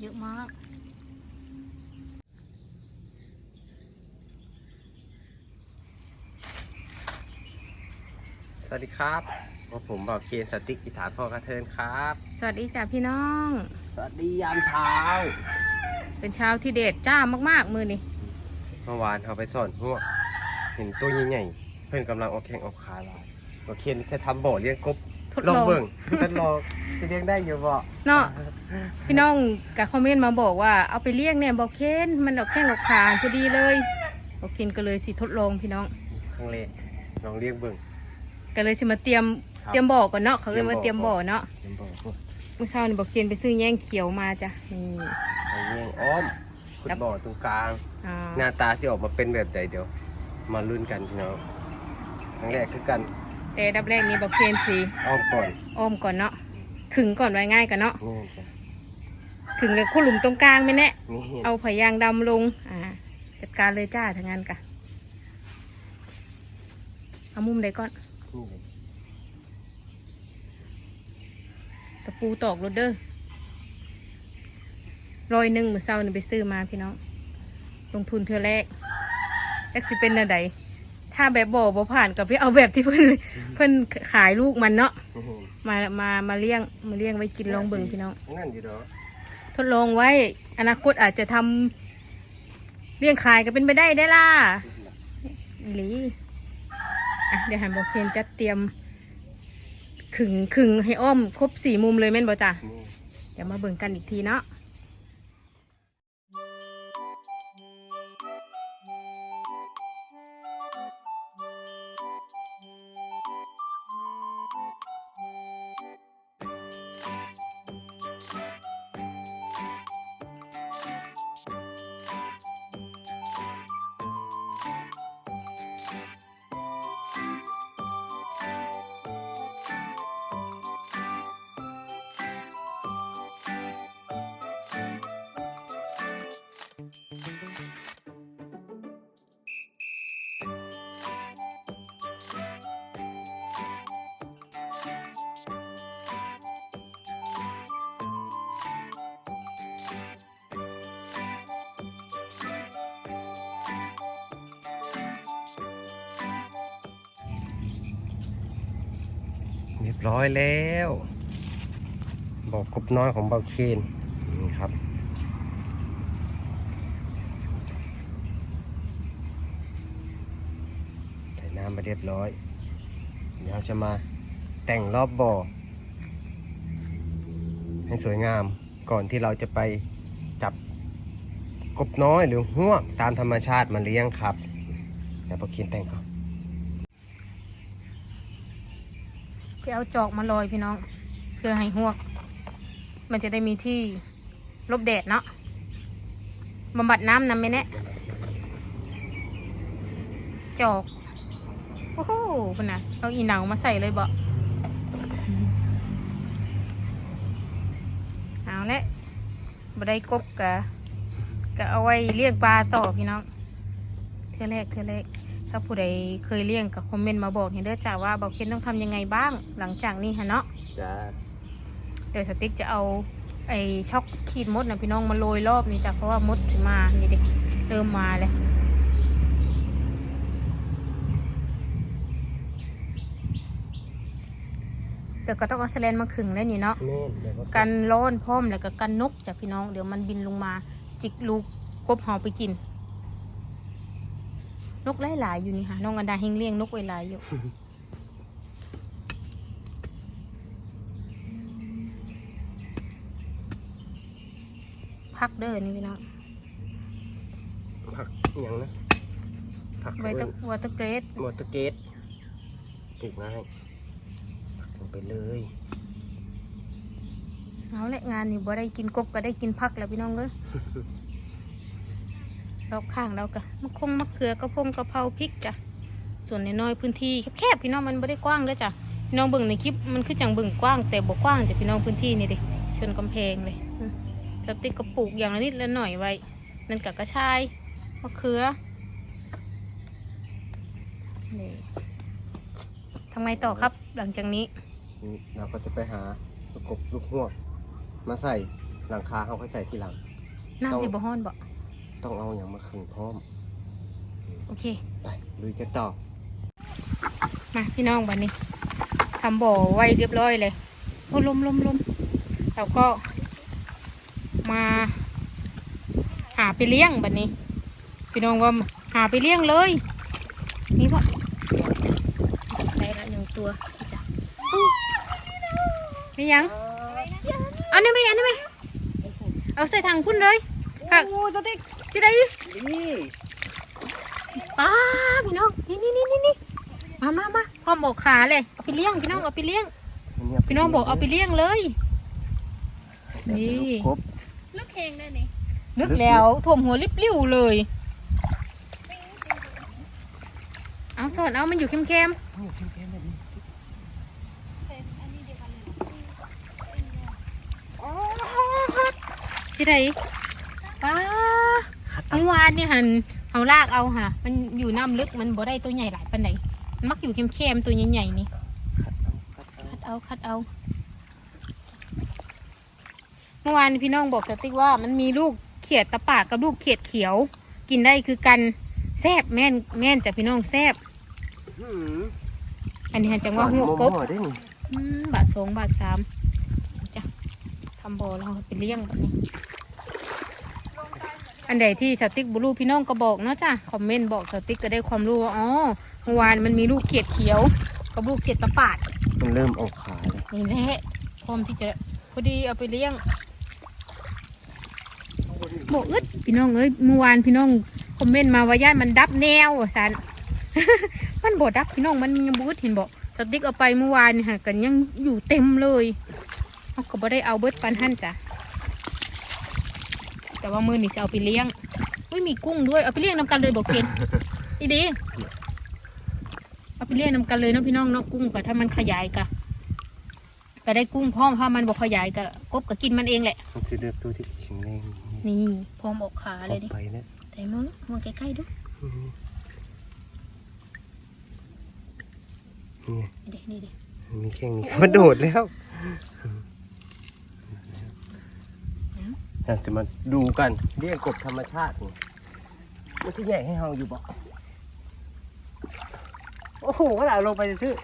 เยอะมากสวัสดีครับว่าผมบอกเคนสติ๊กอีสานพ่อกระเทินครับ สวัสดีจ้าพี่น้อง สวัสดียามเช้า เป็นเช้าที่เด็ดจ้ามากๆ มือนี่เมื่อวานเขาไปสอนพวกเห็นตัวใหญ่ๆเพื่อนกำลังออกแข่งออกขาลายบอกเคนจะทำบ่อเลี้ยงกบ ทดลลององเบิ่งทดลองจะเลี้ยงได้อยู่บ่เนาะพี่น้องกับคอมเมนต์มาบอกว่าเอาไปเลี้ยงเนี่ยบอกเคนมันออกแข้งออกขาพอดีเลยบอกเคนก็เลยสิทดลองพี่น้องครั้งแรกลองเลี้ยงเบิ่ง ก็เลยสิมาเตรียมครับเตรียมบ่อก่อนเนาะเขาเลยมาเตเตรีรียยมมบ่บ่อ อเนาะเลี้ยงบ่อพวกเมื่อเช้านี่บอกเคนไปซื้อแย่งเขียวมาจ้ะนี่เอาเลี้ยงอ้อมขุดบ่อตรงกลาง อ่าหน้าตาสิออกมาเป็นแบบใดเดี๋ยว มาลุ้นกันพี่น้องครั้งแรกคือกัน แต่ดับแรกนี่บอกเคนสิอ้อมก่อนอ้อมก่อนเนาะขึงก่อนไว้ง่ายกันเนาะนี่จ้ะขึงเลยคู่หลุมตรงกลางไม่แน่นี่เห็นเอาผายางดำลง อ่า จัดการเลยจ้าทางงานกะเอามุมใดก่อน นี่เลยตะปูตอกรถเด้อร้อยหนึ่งมือเศร้านี่ไปซื้อมาพี่น้อง ลงทุนเธอแรกแอกสิเป็นอะไร ถ้าแบบบ่บ่ผ่านกับพี่เอาแบบที่เพิ่นเพิ่นขายลูกมันเนาะนี่เห็นมามามาเลี้ยงมาเลี้ยงไว้กินลองเบิ่งพี่น้องงั้นอยู่เด้อทดลองไว้ อนาคตอาจจะทำเลี้ยงขายก็เป็นไปได้ได้ล่ะอีหลีอะเดี๋ยวหันบอกเคนจัดเตรียมขึงขึงให้อ้อมครบสี่มุมเลยแม่นบ่จ้ะนี่เดี๋ยวมาเบิ่งกันอีกทีเนาะ บร้อยแล้ว บอกกบน้อยของเบาเคนนี่ครับ ใส่น้ำมาเรียบร้อย เดี๋ยวจะมาแต่งรอบบ่อ ให้สวยงามก่อนที่เราจะไปจับกบน้อยหรือห้วกตามธรรมชาติมาเลี้ยงครับเดี๋ยวเบาเคนแต่งก่อน ไปเอาจอกมาลอยพี่น้องเพื่อให้หวก มันจะได้มีที่ลบแดดเนาะบำบัดน้ำนำไปแน่จอกโอ้โหพุ่นะเอาอีเหนามาใส่เลยบ่เอาละบ่ได้กบกะกะเอาไว้เลี้ยงปลาต่อพี่น้องเทื่อแรกเทื่อแรก ถ้าผู้ใดเคยเลี้ยงกับคอมเมนต์มาบอกให้เด้อจ้าว่าเบาเคนต้องทำยังไงบ้าง หลังจากนี้ฮะเนาะ จ้าเดี๋ยวสติ๊กจะเอาไอ้ช็อกขีดมดนะพี่น้องมาโรยรอบนี้จ้ะเพราะว่ามดถึงมา นี่ดิเริ่มมาเลยเดี๋ยวก็ต้องเอาแสลนมาขึงได้นี่เนาะแม่นเดี๋ยวก็กันร้อนพร้อมแล้วก็กันนกจ้ะพี่น้อง เดี๋ยวมันบินลงมาจิกลูกกบเห่าไปกิน นกหลายๆอยู่นี่ค่ะน้องอันดาเฮงเลี้ยงนกไว้หลายอยู่ พักเด้อนี่พี่น้องผักอหย่างนะผักไวตวอเตอร์เกรดมอเตอร์เกตปลูกง่ายผักลงไปเลยเอาแหละงานนี่บ่ได้กินกบก็ได้กินพักแล้วพี่น้องเลย รอบข้างเราก็มะคงมะเขือกระพงกระเพราพริกจ้ะส่วนน้อยๆพื้นที่แคบๆพี่น้องมันไม่ได้กว้างเด้อจ้ะพี่น้องเบิ่งในคลิปมันคือจังเบิ่งกว้างแต่บ่กว้างจ้ะพี่น้องพื้นที่นี่ดิชนกำแพงเลยอืมแล้วติดกระปลูกอย่างละนิดละหน่อยไว้นั่นกับกระชายมะเขือนี่ทำไมต่อครับหลังจากนี้นี่เราก็จะไปหาลูกกบลูกหัวกมาใส่หลังคาเขาค่อยใส่ทีหลังน้ำสิบ่ฮ้อนบ่ ต้องเอาอย่างมาขึงพร้อม โอเค ไปลุยกันต่อ มาพี่น้องบัดนี้ทำบ่อไว้เรียบร้อยเลยโอ้ลมลมลมเราก็ มา หาไปเลี้ยงบัดนี้ พี่น้องว่าหาไปเลี้ยงเลยนี่ปะได้ละหนึ่งตัวจ้ะอู้มียังเอานี่ไหมอันนี้ไหมเอาใส่ถังพุ่นเลยค่ะโอ้ตัวเด็ กชิได้นี่ป้าพี่น้องนี่นี่นี่นี่นี่มามามาพ่อบอกขาเลยเอาไปเลี้ยงพี่น้องเอาไปเลี้ยง พี่น้องบอกเอาไปเลี้ยงเลยนี่ครบลึกเฮงได้นี่นึกแล้วท่วมหัวริบลิ่วเลย เอาสอนเอามันอยู่เข้มเป็นอันนี้เดียวกันเลยเหรอๆที่ไหนป้า เมื่อวานนี่หันเอาลากเอาค่ะ มันอยู่น้ำลึกมันบ่ได้ตัวใหญ่หลายปันไหนมันมักอยู่เข้มๆตัวใหญ่ๆนี่คัดเอาคัดเอาเมื่อวานพี่น้องบอกสติ๊กว่ามันมีลูกเขียดตะปากกับลูกเขียดเขียว กินได้คือกันแซบแม่นแม่นจากพี่น้องแซบหืมอันนี้หันจังว่าหัวกบหม้อได้นี่อืมบาทสองบาทสามจ้ะทำบ่อเราไปเลี้ยงแบบนี้ อันใดที่สติ๊กบลูพี่น้องก็บอกเนาะจ้ะคอมเมนต์บอกสติ๊กก็ได้ความรู้ว่าอ๋อเมื่อวานมันมีลูกเขียดเขียวกับลูกเขียดตะปาดมันเริ่มออกขาแล้วนี่แหละพร้อมที่จะพอดีเอาไปเลี้ยงบอกอึดพี่น้องเอ้ยเมื่อวานพี่น้องคอมเมนต์มาว่าย่านมันดับแนวสันมันบอดับพี่น้องมันยังบอึดเห็นบอกสติ๊กเอาไปเมื่อวานนี่ค่ะกันยังอยู่เต็มเลยเขาก็บ่ได้เอาเบิดปันหั่นจ้ะ แต่ว่ามือนี่จะเอาไปเลี้ยงอุ้ยมีกุ้งด้วยเอาไปเลี้ยงนำกันเลยบอกเกณฑ์อีดีเอาไปเลี้ยงนำกันเลยเนาะพี่น้องเนาะกุ้งก็ถ้ามันขยายกะก็ได้กุ้งพร้อมถ้ามันบอกขยายก็กบก็กินมันเองแหละมันจะเลือกตัวที่แข็งแรงนี่พร้อมออกขาเลยดิไปนะแต่มึงมึงใกล้ๆดูอืมนี่นี่ดินี่ดิมีแข้งมีขามันโดดแล้ว เราจะมาดูกันเรียกกบธรรมชาตินี่มันที่ใหญ่ให้เฮาอยู่บ่โอ้โหก็หลาลงไปซื้อ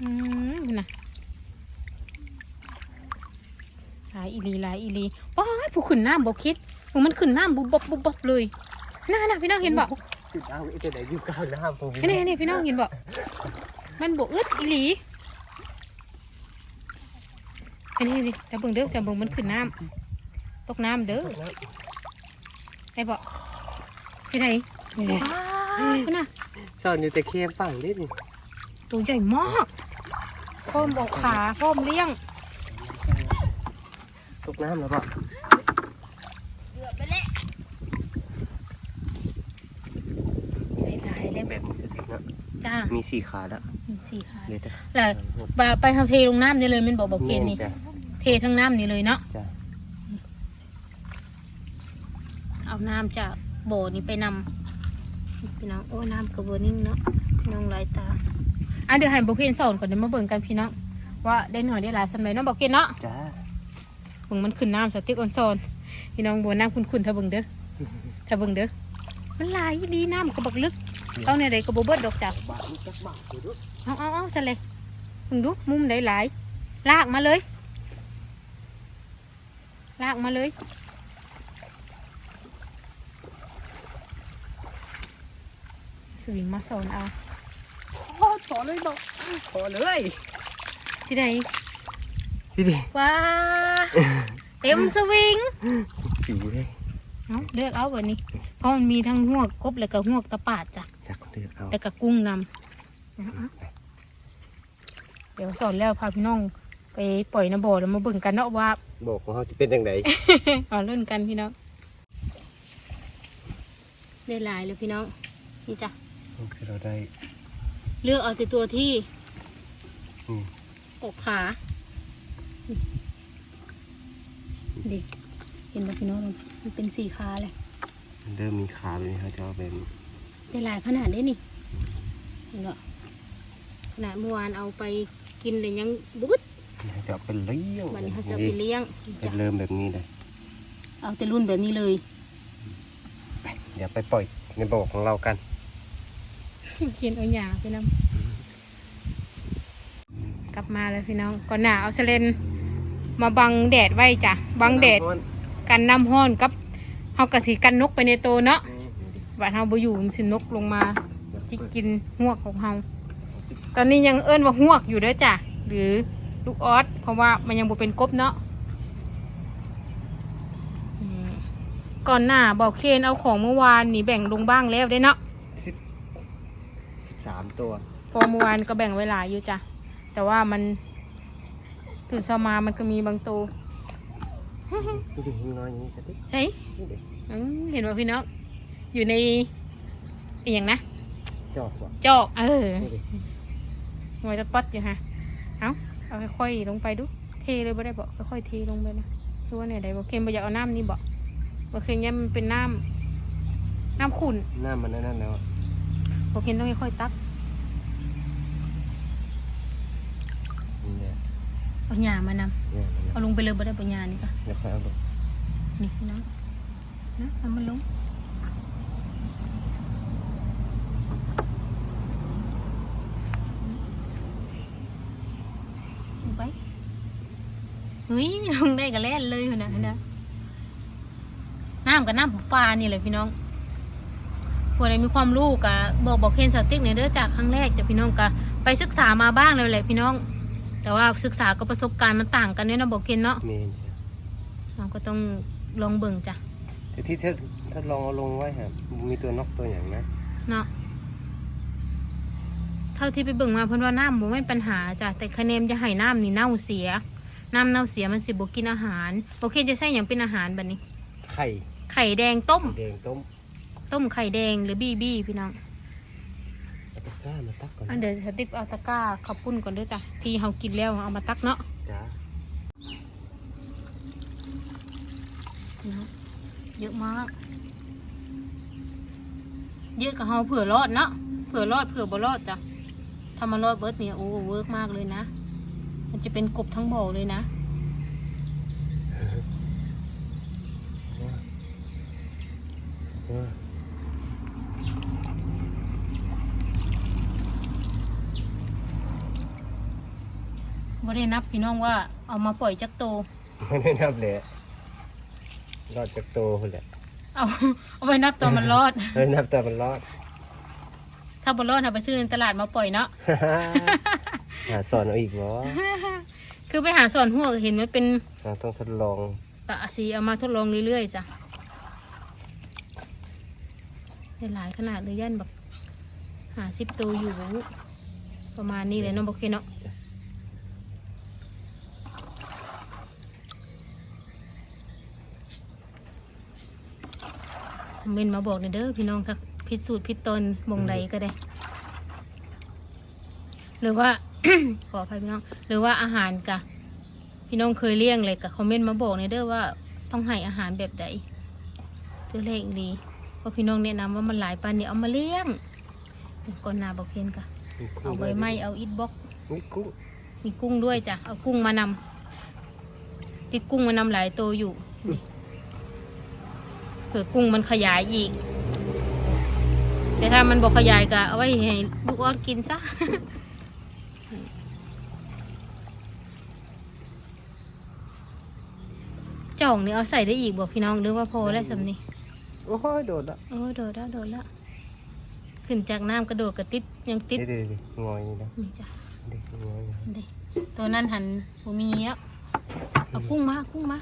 อืมนะหลายอีหลีหลายอีหลีว้ายผู้ขึ้นน้ำบอกคิดมึงมันขึ้นน้ำบุบบบบุบบบเลยน่าน่ะพี่น้องเห็นบอกติดเอาไอ้ตัวไหนอยู่กลางน้ำตรงนี้นี่นี่พี่น้องเห็นบอกมันบกอึดอีหลีอันนี้นี่แต่เบิ่งเด้อแต่เบิ่งมันขึ้นน้ำ ตกน้ำเด้อไอ้บอกที่ไหนว้าวคุณน่ะตอนอยู่แต่เค็มปั่งนิดนี่ตัวใหญ่มากพร้อมออกขาพร้อมเลี้ยง ตกน้ำแล้วป่ะเกือบไปแล้วหลายๆเล่มแบบนี้ก็ถึงนะจ้า มีสี่ขาแล้วมีสี่ขาเลยจ้ะแล้วไปไปทำเทลงน้ำนี่เลยมันบอกบอกเกณฑ์นี่จ้ะเททั้งน้ำนี่เลยเนาะ จ้ะ เอาน้ำจากโบนี่ไปนำพี่น้องโอ้น้ำกระโบนิ่งเนาะพี่น้องหลายตาอะเดี๋ยวให้บอกเกณฑ์สอนก่อนเดี๋ยวมาเบิ่งกันพี่น้องว่าได้หน่อยได้หลายสำหรับน้องบอกเกณฑ์เนาะจ้าเบิ่งมันขึ้นน้ำสติ๊กออนซอนพี่น้องบัวน้ำคุณๆถ้าเบิ่งเด้อถ้าเบิ่งเด้อมันหลายอีหลีน้ำกระบักลึกเอาในใดกระโบเบิดดอกจับบาทนี่จักบาทอยู่ด้วยเอาเอาเอาซะเลยมึงดูมุมไหนหลายลากมาเลย ลากมาเลย สวิงมาสอนเอาโอ้ขอเลยบอกขอเลยที่ไหนพี่ดิว้าเต็มสวิงผิวเลยเอาเลือกเอาวันนี้ เพราะมันมีทั้งหวกกบแล้วก็หวกตะปาดจ้ะจักเลือกเอาแล้วก็กุ้งนำเอาเอาเดี๋ยวสอนแล้วพาพี่น้องไปปล่อยน้ำบ่อแล้วมาเบิ่งกันเนาะว่าบอกว่าเขาจะเป็นยังไงเอาเล่นกันพี่น้องได้หลายเลยพี่น้องนี่จ้ะ คือเราได้เลือกเอาแต่ตัวที่อืมอกขาดิเห็นไหมพี่น้องมันเป็นสีขาเลยมันเริ่มมีขาเลยเขาจะเอาเป็นได้หลายขนาดได้นี่เห็นบ่ขนาดเมื่อวานเอาไปกินเลยยังบุดจะเอาเป็นเลี้ยงวันนี้เขาจะเอาไปเลี้ยงเป็นจ้ะเริ่มแบบนี้เลยเอาแต่รุ่นแบบนี้เลย ไปเดี๋ยวไปปล่อยในบ่อของเรากัน เขียนเอาหยาไปนำกลับมาแล้วพี่น้องก่อนหน้าเอาเสลนมาบังแดดไว้จ้ะบังแดดกันน้ำห้อนกับเฮากะสิกันนกไปในโตเนาะบัดเฮาบ่อยู่มันสินกลงมาจิกกินหวกของเฮาตอนนี้ยังเอิ้นว่าหวกอยู่เด้อจ้ะหรือลูกออสเพราะว่ามันยังบ่เป็นกบเนาะอืมก่อนหน้าบอกเคนเอาของเมื่อวานนี่แบ่งลงบ้างแล้วได้เนาะสิบสิบสามตัว พอเมื่อวานก็แบ่งไว้หลายอยู่จ้ะ แต่ว่ามันตื่นเช้ามามันก็มีบางตัวดูดิน้อยอย่างนี้จะติใช่นี่ดิอืมเห็นว่าพี่น้องอยู่ในอหย่างนะจอกว่ะจอกเออนี่ดิหัวจะปัดอยู่ฮะเอาเอาค่อยๆลงไปดู เทเลยบ่ได้บอกค่อยๆเทลงไปนะดูว่าไหนใดบอกเคนบ่อยากเอาน้ำนี่บอกบอกเคนเนี่ยมันเป็นน้ำน้ำขุ่นหน้ามันนั่นแล้วอะบอกเคนต้องค่อยๆตัก เนี่ย เอาหญ้ามานเนี่ยมันำเอาลงไปเลยบ่ได้ปัญญานี่ค่ะเดี๋ยวค่อยเอาลงนี่พี่น้องนะเอามันลงลงไปเฮ้ยลงได้ก็แล่นเลยอยู่นะนะน้ำกับน้ำปลานี่เลยพี่น้องพวกใดมีความรู้กะบอกบอกเคนสติ๊กเนี่ยเด้อจากครั้งแรกจากพี่น้องกะไปศึกษามาบ้างเลยแหละพี่น้อง แต่ว่าศึกษากับประสบการณ์มันต่างกันเนี่ยนะบอกเคนเนาะเมนใช่เราก็ต้องลองเบิ่งจ้ะแต่ที่ถ้าถ้าลองเอาลงไว้ฮะมีตัวนกตัวอย่างนะเนาะเท่าที่ไปเบิ่งมาเพิ่นว่าน้ำบ่แม่นปัญหาจ้ะแต่คะแนนจะให้น้ำนี่เน่าเสีย น้ำเน่าเสียมันสิบ่กินอาหารโอเคจะใส่หยังเป็นอาหารบัดนี้ ไข่ไข่แดงต้ม แดงต้ม ต้มไข่แดงหรือบี้บี้พี่น้องเอาตะก ร้ามาตักก่อนอันเดี๋ยวสติ๊กเอาตะกร้าขับปุ้นก่อนเด้อจ้ะที่เฮากินแล้วเอามาตักเนาะจ้าเนาะเยอะมาก เยอะกับเฮาเผื่อรอดเนาะเผื่อรอดเผื่อบ่รอดจ้ะถ้ามารอดเบิร์ดเนี่ยโอ้เวิร์กมากเลยนะ มันจะเป็นกบทั้งบ่อเลยนะเออ บ่ได้นับพี่น้องว่าเอามาปล่อยจักโตไม่ได้นับเลยรอดจากโตคนแหละเอาเอาไปนับตัวมันรอดไม่ได้นับแต่มันรอด ถ้าบ่รอดเอาไปซื้อในตลาดมาปล่อยเนาะ หาสอนเอาอีกเหรอคือไปหาสอนหัวเห็นมันเป็นเราต้องทดลองตะสีเอามาทดลองเรื่อยๆจ้ะได้หลายขนาดเลยยันแบบหาสิบตัวอยู่ ประมาณนี้เลยเนาะบอกเคเนาะ อมเมนต์มาบอกหน่อยเด้อพี่น้องทักพิสูจน์พิตนมงใดก็ได้ หรือว่า ขออภัยพี่น้อง หรือว่าอาหารกะ พี่น้องเคยเลี้ยงเลยกะคอมเมนต์มาบอกหน่อยเด้อว่าต้องให้อาหารแบบใดเพื่อเลขดีเพราะพี่น้องแนะนำว่ามันหลายปันเนี่ยเอามาเลี้ยงก่อนหนาบอกเคนกะเอาใบไม้เอาอิฐบล็อกนี่กุ้งมีกุ้งด้วยจ้ะเอากุ้งมานำติดกุ้งมานำหลายตัวอยู่ นี่เผื่อกุ้งมันขยายอีก แต่ถ้ามันบอกขยายก็เอาไว้ให้ลูกออดกินซะจ่องนี่เอาใส่ได้อีกบอกพี่น้องหรือว่าพอแล้วสำนี้โอ้ยโดดละโอ้โดดแล้วโดดแล้วขึ้นจากน้ำกระโดดกระติดยังติดเดี๋ยวเดี๋ยวงอยนี่นะนี่จ้ะเด็กงอยนะเด้ตัวนั้นหันบ่มีแล้วเอากุ้งมากุ้งมา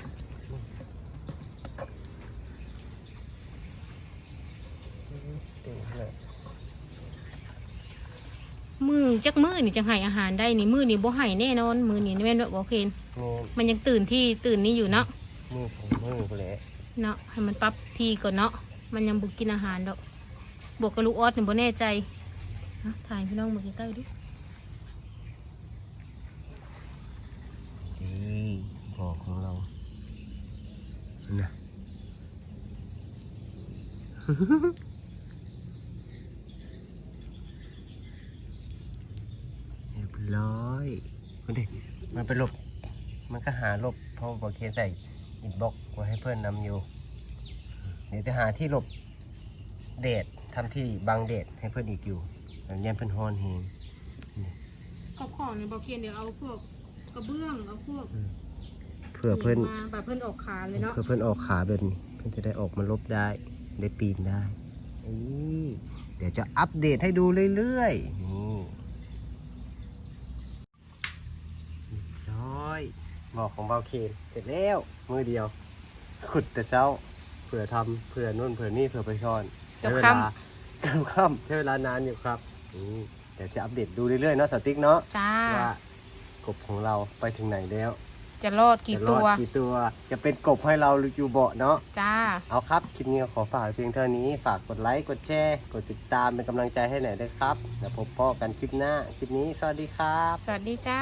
เก่งเลย มือจักมือนี่จังให้อาหารได้นี่มือนี่บ่ให้แน่นอน มือนี่แม่นบ่เคนแม่มันยังตื่นที่ตื่นนี่อยู่เนาะมือของมือไปแหละเนาะให้มันปรับที่ก่อนเนาะมันยังบ่กินอาหารดอกบวกกับลูกออสนี่บ่แน่ใจนะถ่ายพี่น้องมาใกล้ๆดูดีบอกของเรานะ รียบร้อยมาดิมาไปหลบ มันก็หาหลบเพราะบอกเคใส่อินบ็อกไว้ให้เพื่อนนำอยู่ เดี๋ยวจะหาที่หลบเดดทำที่บังเดดให้เพื่อนอีกอยู่แล้วเนี่ยเพื่อนฮอนเฮงขอบของเนี่ยบอกเพียนเดี๋ยวเอาพวกกระเบื้องเอาพวกเพื่อเพื่อนมาแบบเพื่อนออกขาเลยเนาะเพื่อเพื่อนออกขาแบบนี้ เพื่อนจะได้ออกมาลบได้ได้ปีนได้นี่เดี๋ยวจะอัปเดตให้ดูเรื่อยๆนี่ร้อย บอกของเบาเคนเสร็จแล้วมือเดียว ขุดแต่เช้าเผื่อทำเผื่อนู่นเผื่อนี่เผื่อไปซ่อนกับใช้เวคลากับค่ำใช้เวลานานอยู่ครับนี่เดี๋ยวจะอัปเดตดูเรื่อยๆเนาะสติ๊กเนาะำจ้า ว่ากบของเราไปถึงไหนแล้วจะรอดกี่จะรตัอวดกี่ตัวจะเป็นกบให้เราอยู่เบาะเนาะ จ้า เอาครับ คลิปนี้ก็ขอฝากไว้เพียงเท่านี้ ฝากกดไลค์ กดแชร์ กดติดตามเป็นกำลังใจให้หน่อยด้วยครับ แล้วพบพ่อกันคลิปหน้า คลิปนี้ สวัสดีครับ สวัสดีจ้า